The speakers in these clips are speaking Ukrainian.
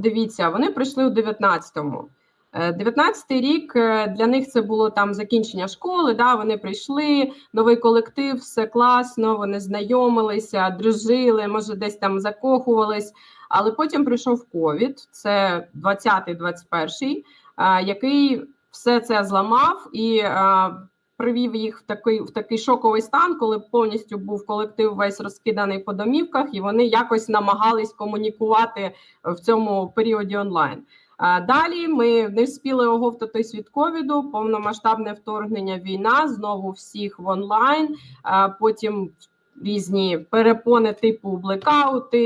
дивіться, вони прийшли у 19-му. Е, 19-й рік е, для них це було там закінчення школи. Да, вони прийшли, новий колектив, все класно. Вони знайомилися, дружили, може, десь там закохувались. Але потім прийшов ковід, це 20-й, 21-й, е, який все це зламав і е, привів їх в такий в такий шоковий стан, коли повністю був колектив весь розкиданий по домівках, і вони якось намагались комунікувати в цьому періоді онлайн. Далі ми не встигли оговтатись від ковіду, повномасштабне вторгнення, війна, знову всіх в онлайн. Потім різні перепони типу блекаути,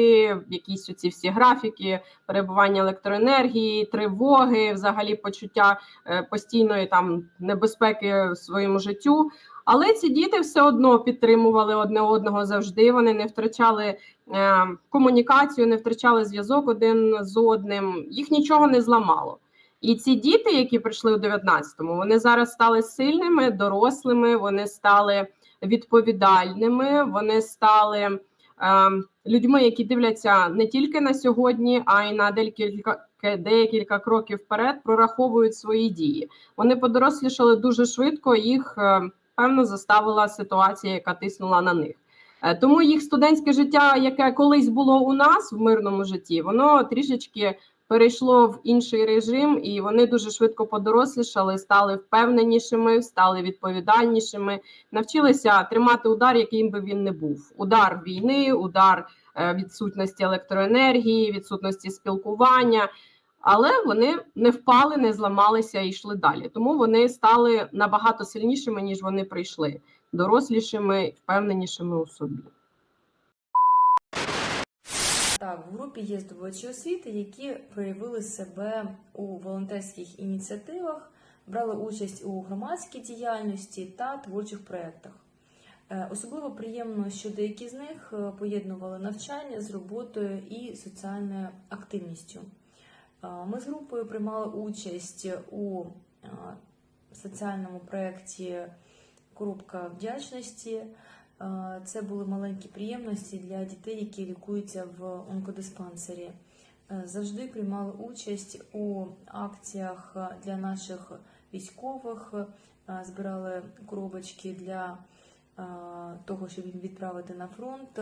якісь оці всі графіки, перебування електроенергії, тривоги, взагалі почуття е, постійної там небезпеки в своєму життю. Але ці діти все одно підтримували одне одного завжди. Вони не втрачали е, комунікацію, не втрачали зв'язок один з одним. Їх нічого не зламало. І ці діти, які прийшли у 19-му, вони зараз стали сильними, дорослими. Вони стали відповідальними. Вони стали е, людьми, які дивляться не тільки на сьогодні, а й на декілька декілька кроків вперед, прораховують свої дії. Вони подорослішали дуже швидко. Їх е, певно заставила ситуація, яка тиснула на них. Е, Тому їх студентське життя, яке колись було у нас в мирному житті, воно трішечки перейшло в інший режим, і вони дуже швидко подорослішали, стали впевненішими, стали відповідальнішими, навчилися тримати удар, яким би він не був. Удар війни, удар е, відсутності електроенергії, відсутності спілкування. Але вони не впали, не зламалися і йшли далі. Тому вони стали набагато сильнішими, ніж вони прийшли, дорослішими, впевненішими у собі. Так, в групі є здобувачі освіти, які проявили себе у волонтерських ініціативах, брали участь у громадській діяльності та творчих проєктах. Е, Особливо приємно, що деякі з них е, поєднували навчання з роботою і соціальною активністю. Е, Ми з групою приймали участь у соціальному проєкті Коробка вдячності. Це були маленькі приємності для дітей, які лікуються в онкодиспансері. Е, Завжди приймали участь у акціях для наших військових, е, збирали коробочки для е, того, щоб їм відправити на фронт.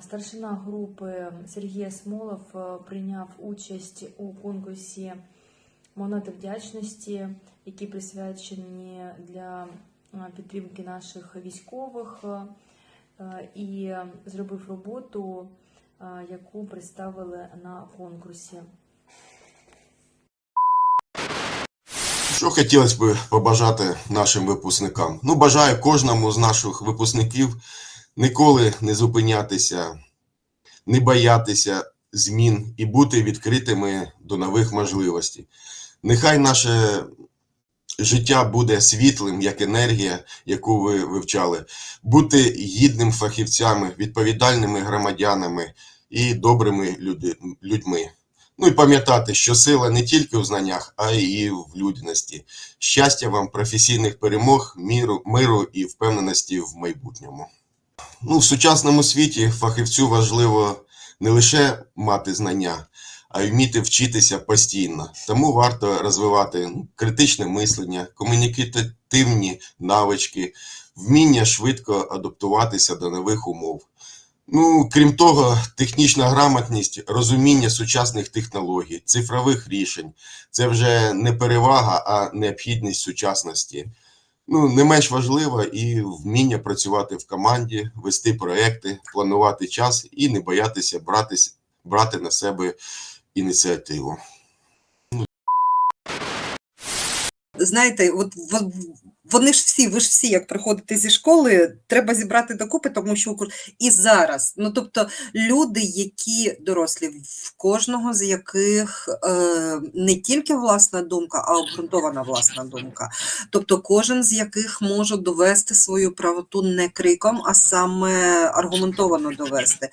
Старшина групи Сергій Смолов прийняв участь у конкурсі Монети вдячності, які присвячені для підтримки наших військових, е, і зробив роботу, е, яку представили на конкурсі. Що хотілося б побажати нашим випускникам? Ну, бажаю кожному з наших випускників ніколи не зупинятися, не боятися змін і бути відкритими до нових можливостей. Нехай наше життя буде світлим, як енергія, яку ви вивчали, бути гідним фахівцями, відповідальними громадянами і добрими людьми. Ну і пам'ятати, що сила не тільки в знаннях, а й в людяності. Щастя вам, професійних перемог, міру, миру і впевненості в майбутньому. Ну, в сучасному світі фахівцю важливо не лише мати знання, а й вміти вчитися постійно. Тому варто розвивати ну, критичне мислення, комунікативні навички, вміння швидко адаптуватися до нових умов. Ну, крім того, технічна грамотність, розуміння сучасних технологій, цифрових рішень це вже не перевага, а необхідність сучасності. Ну, не менш важливо і вміння працювати в команді, вести проекти, планувати час і не боятися братись, брати на себе ініціативу. знаєте, от вони ж всі, ви ж всі, як приходите зі школи, треба зібрати докупи, тому що і зараз. Ну тобто люди, які дорослі, в кожного з яких е, не тільки власна думка, а обґрунтована власна думка. Тобто, кожен з яких може довести свою правоту не криком, а саме аргументовано довести.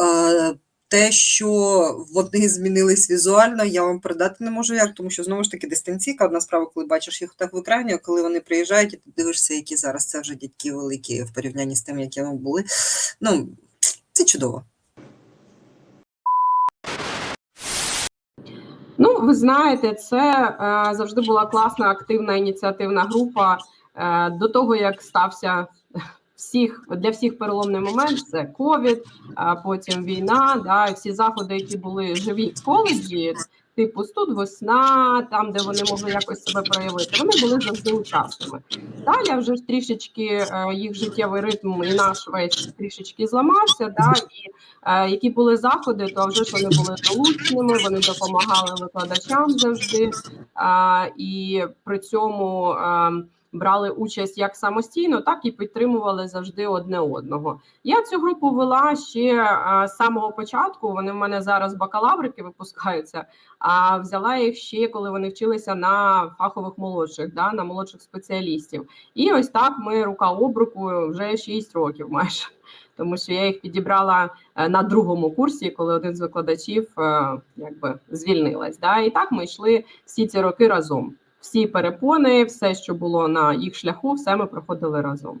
Е, те, що вони змінились візуально, я вам передати не можу як, тому що знову ж таки дистанційка. Одна справа, коли бачиш їх так в екрані, а коли вони приїжджають, і ти дивишся, які зараз це вже дядьки великі в порівнянні з тим, які ми були. Ну, це чудово. Ну, ви знаєте, це е, завжди була класна активна ініціативна група е, до того, як стався всіх для всіх переломний момент. Це ковід, а потім війна, да, всі заходи, які були живі в коледжі, типу студ весна, там де вони могли якось себе проявити, вони були завжди учасними. Далі вже трішечки е, їх життєвий ритм і наш весь трішечки зламався. Да, і е, які були заходи, то вже ж вони були долучними, вони допомагали викладачам завжди, а, і при цьому е, брали участь як самостійно, так і підтримували завжди одне одного. Я цю групу вела ще з самого початку. Вони в мене зараз бакалаврики випускаються. А взяла їх ще коли вони вчилися на фахових молодших, да, на молодших спеціалістів. І ось так ми рука об руку вже 6 років майже. Тому що я їх підібрала е, на другому курсі, коли один з викладачів е, якби звільнилась. Да? І так ми йшли всі ці роки разом. Всі перепони, все, що було на їх шляху, все ми проходили разом.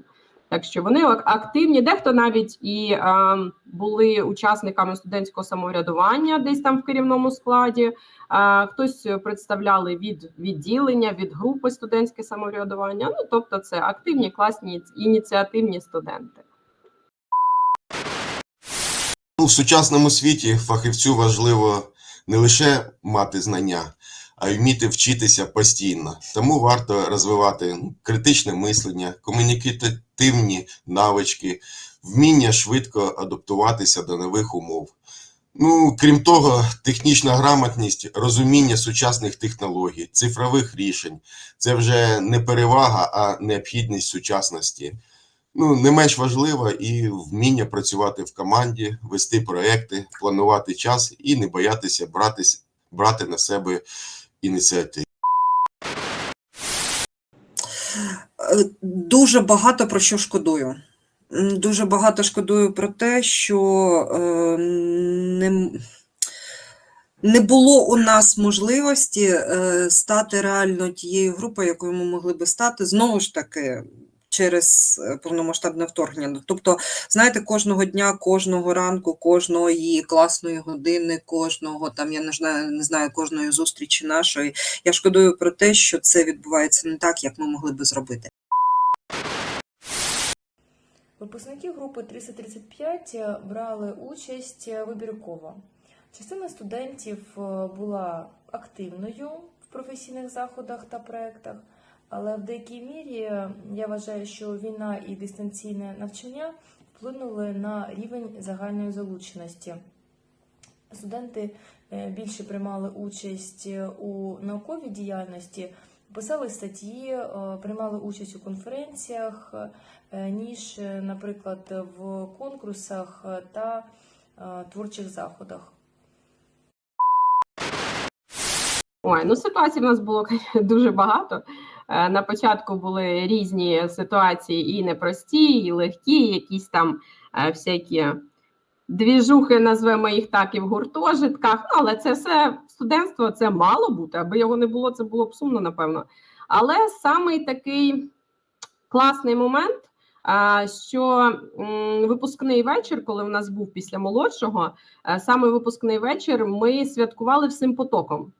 Так що вони активні, дехто навіть і е, були учасниками студентського самоврядування, десь там в керівному складі. Е, хтось представляли від відділення, від групи студентське самоврядування. Ну тобто, це активні, класні ініціативні студенти. В сучасному світі фахівцю важливо не лише мати знання, а й вміти вчитися постійно. Тому варто розвивати ну, критичне мислення, комунікативні навички, вміння швидко адаптуватися до нових умов. Ну, крім того, технічна грамотність, розуміння сучасних технологій, цифрових рішень це вже не перевага, а необхідність сучасності. Ну, не менш важливо і вміння працювати в команді, вести проекти, планувати час і не боятися братись, брати на себе ініціативу. Е, Дуже багато про що шкодую. Дуже багато шкодую про те, що е, не, не було у нас можливості е, стати реально тією групою, якою ми могли би стати, знову ж таки. Через е, повномасштабне вторгнення. Тобто, знаєте, кожного дня, кожного ранку, кожної класної години, кожного там, я не знаю, не знаю, кожної зустрічі нашої, я шкодую про те, що це відбувається не так, як ми могли би зробити. Випускники групи 335 брали участь вибірково. Частина студентів е, була активною в професійних заходах та проєктах, але в деякій мірі е, я вважаю, що війна і дистанційне навчання вплинули на рівень загальної залученості. Студенти е, більше приймали участь е, у науковій діяльності, писали статті, приймали участь у конференціях, ніж, наприклад, в конкурсах та творчих заходах. Ой, ну ситуацій в нас було дуже багато. Е, На початку були різні ситуації і непрості, і легкі, і якісь там е, всякі двіжухи, назвемо їх так, і в гуртожитках. Ну, але це все студентство, це мало бути. Аби його не було, це було б сумно, напевно. Але самий такий класний момент, що випускний вечір, коли в нас був після молодшого, е, саме випускний вечір ми святкували всім потоком.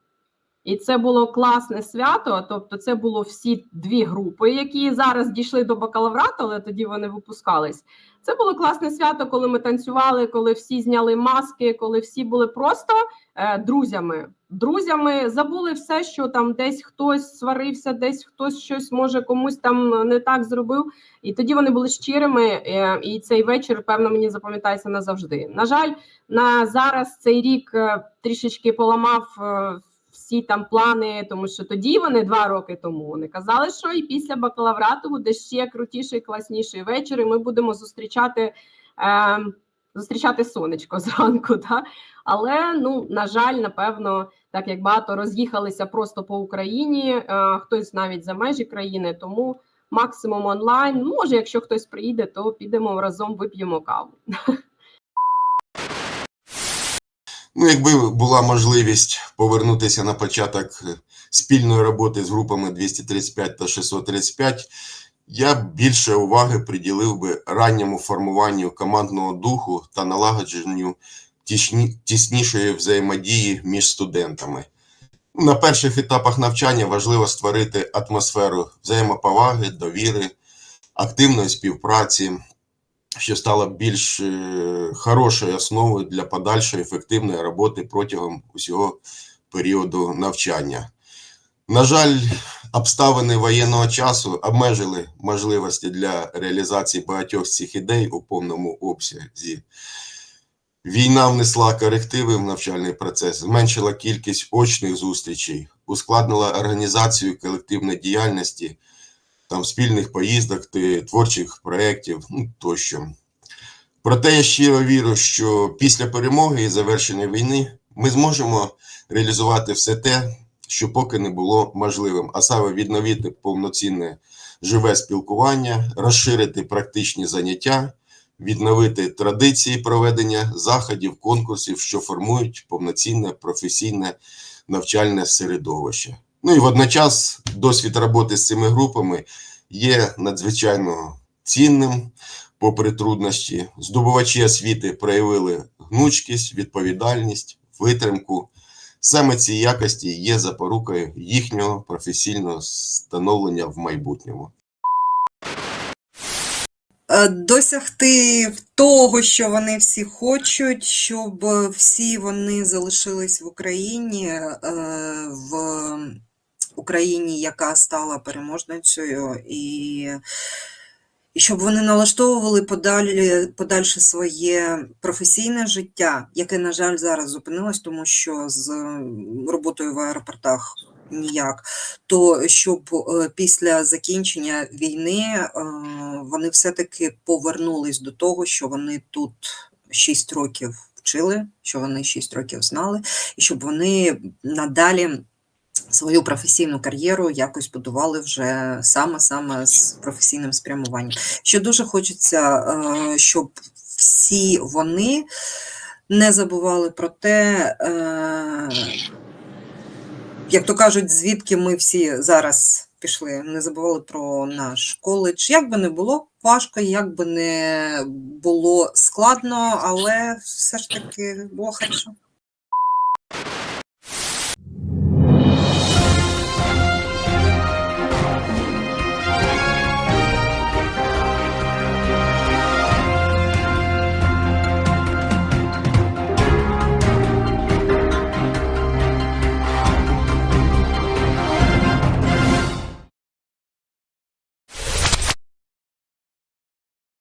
І це було класне свято. Тобто, це було всі дві групи, які зараз дійшли до бакалаврату, але тоді вони випускались. Це було класне свято, коли ми танцювали, коли всі зняли маски, коли всі були просто е, друзями. Друзями забули все, що там десь хтось сварився, десь хтось щось може комусь там не так зробив. І тоді вони були щирими. Е, і цей вечір, певно, мені запам'ятається назавжди. На жаль, на зараз цей рік е, трішечки поламав. е, всі там плани, тому що тоді вони два роки тому вони казали, що і після бакалаврату буде ще крутіший, класніший вечір, і ми будемо зустрічати е, зустрічати сонечко зранку. Да? Але ну на жаль, напевно, так як багато роз'їхалися просто по Україні, е, хтось навіть за межі країни, тому максимум онлайн. Може, якщо хтось приїде, то підемо разом вип'ємо каву. Ну, якби була можливість повернутися на початок е, спільної роботи з групами 235 та 635, я більше уваги приділив би ранньому формуванню командного духу та налагодженню тісні- тіснішої взаємодії між студентами. На перших етапах навчання важливо створити атмосферу взаємоповаги, довіри, активної співпраці, що стало більш е, хорошою основою для подальшої ефективної роботи протягом усього періоду навчання. На жаль, обставини воєнного часу обмежили можливості для реалізації багатьох з цих ідей у повному обсязі. Війна внесла корективи в навчальний процес, зменшила кількість очних зустрічей, ускладнила організацію колективної діяльності, там спільних поїздок, творчих проєктів ну, тощо. Проте я щиро вірю, що після перемоги і завершення війни ми зможемо реалізувати все те, що поки не було можливим, а саме відновити повноцінне живе спілкування, розширити практичні заняття, відновити традиції проведення заходів, конкурсів, що формують повноцінне професійне навчальне середовище. Ну і водночас досвід роботи з цими групами є надзвичайно цінним, попри труднощі. Здобувачі освіти проявили гнучкість, відповідальність, витримку. Саме ці якості є запорукою їхнього професійного становлення в майбутньому. Е, Досягти того, що вони всі хочуть, щоб всі вони залишились в Україні, е, в Україні, яка стала переможницею, і, і щоб вони налаштовували подалі, подальше своє професійне життя, яке, на жаль, зараз зупинилось, тому що з роботою в аеропортах ніяк то щоб е, після закінчення війни е, вони все-таки повернулись до того, що вони тут 6 років вчили, що вони 6 років знали, і щоб вони надалі свою професійну кар'єру якось будували вже саме-саме з професійним спрямуванням. Що дуже хочеться, е, щоб всі вони не забували про те, е, як то кажуть, звідки ми всі зараз пішли, не забували про наш коледж. Як би не було важко, як би не було складно, але все ж таки було хорошо.